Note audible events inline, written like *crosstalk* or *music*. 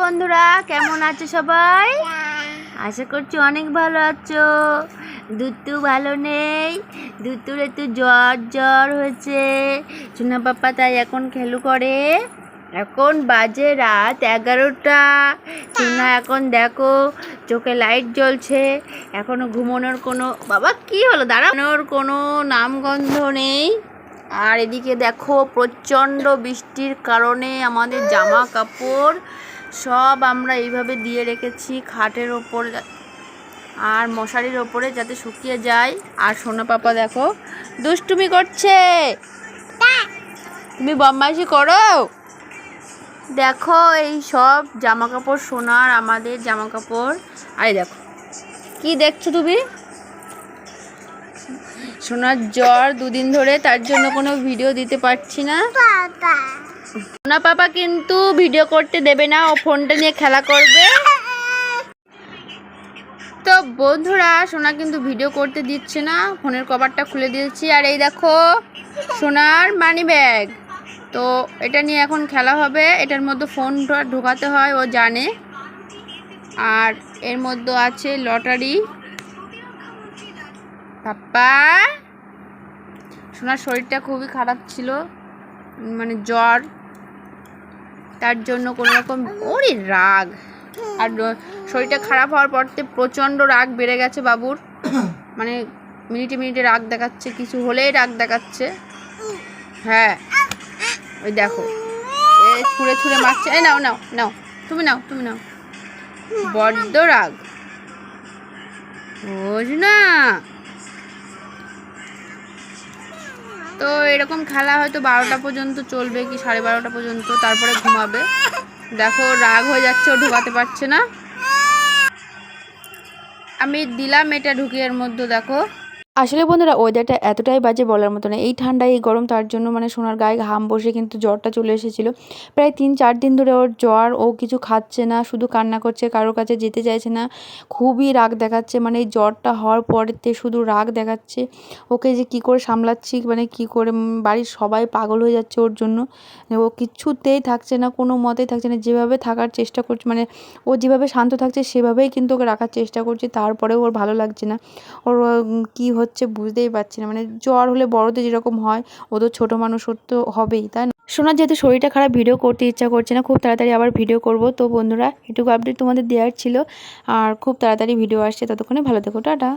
বন্ধুরা কেমন আছো সবাই? আশা করছি অনেক ভালো আছো। দুতু ভালো নেই। দুতুর একটু জ্বর জ্বর হয়েছে। চুনা পাপা তাই এখন খেলু করে। এখন বাজে রাত এগারোটা। চুনা এখন দেখো চোখে লাইট জ্বলছে। এখনও ঘুমানোর কোনো বাবা কি হলো? দাঁড়ানোর কোনো নামগন্ধ নেই। আর এদিকে দেখো প্রচণ্ড বৃষ্টির কারণে আমাদের জামা কাপড় সব আমরা এইভাবে দিয়ে রেখেছি খাটের ওপর আর মশারির ওপরে যাতে শুকিয়ে যায়। আর সোনা পাপা দেখো, দুষ্টুমি করছে। তুমি বদমাইশি করো। দেখো এই সব জামা কাপড় সোনার আমাদের জামা কাপড় আরে দেখো, কি দেখছ তুমি? সোনার জ্বর দুদিন ধরে তার জন্য কোনো ভিডিও দিতে পারছি না। সোনা পাপা কিন্তু ভিডিও করতে দেবে না, ও ফোনটা নিয়ে খেলা করবে। তো বন্ধুরা, সোনা কিন্তু ভিডিও করতে দিচ্ছে না ফোনের কভারটা খুলে দিয়েছি। আর এই দেখো, সোনার মানি ব্যাগ তো এটা নিয়ে এখন খেলা হবে। এটার মধ্যে ফোনটা ঢোকাতে হয়, ও জানে। আর এর মধ্যে আছে লটারি পাপ্পা, সোনার শরীরটা খুবই খারাপ ছিল মানে জ্বর। তার জন্য কোনো রকম ওরে রাগ। আর শরীরটা খারাপ হওয়ার পর থেকে প্রচণ্ড রাগ বেড়ে গেছে বাবুর। *coughs* মানে মিনিটে মিনিটে রাগ দেখাচ্ছে কিছু হলেই রাগ দেখাচ্ছে। হ্যাঁ। ওই দেখো। এ ছুঁড়ে ছুঁড়ে মারছে। এই নাও নাও নাও। তুমি নাও তুমি নাও। বড্ড রাগ। বোঝ না তো এরকম খেলা হয়তো বারোটা পর্যন্ত চলবে কি সাড়ে বারোটা পর্যন্ত, তারপরে ঘুমাবে। দেখো রাগ হয়ে যাচ্ছে, ও ঢুকাতে পারছে না। আমি দিলাম এটা ঢুকিয়ে এর মধ্যে, দেখো। আসলে বন্ধুরা ওয়েদারটা এতটাই বাজে বলার মতো না। এই ঠান্ডা এই গরম, তার জন্য মানে সোনার গায়ে ঘাম বসে কিন্তু জ্বরটা চলে এসেছিল। প্রায় তিন চার দিন ধরে ওর জ্বর, ও কিছু খাচ্ছে না, শুধু কান্না করছে কারোর কাছে যেতে চাইছে না, খুবই রাগ দেখাচ্ছে। মানে এই জ্বরটা হওয়ার পরেতে শুধু রাগ দেখাচ্ছে, ওকে যে কি করে সামলাচ্ছি মানে কি করে বাড়ির সবাই পাগল হয়ে যাচ্ছে ওর জন্য। ও কিছুতেই থাকছে না, কোনো মতেই থাকছে না। যেভাবে থাকার চেষ্টা করছে মানে ও যেভাবে শান্ত থাকছে, সেভাবেই কিন্তু ওকে রাখার চেষ্টা করছে। তারপরেও ওর ভালো লাগছে না। ওর কী হচ্ছে বুঝতেই পারছি না। মানে জ্বর হলে বড়দের যেরকম হয়, ও তো ছোটো মানুষ, ওর তো হবেই, তাই না? শোনার যেহেতু শরীরটা খারাপ, ভিডিও করতে ইচ্ছা করছে না, খুব তাড়াতাড়ি আবার ভিডিও করব। তো বন্ধুরা, এটুকু আপডেট তোমাদের দেওয়ার ছিল। আর খুব তাড়াতাড়ি ভিডিও আসছে, ততক্ষণে ভালো থেকো, টাটা।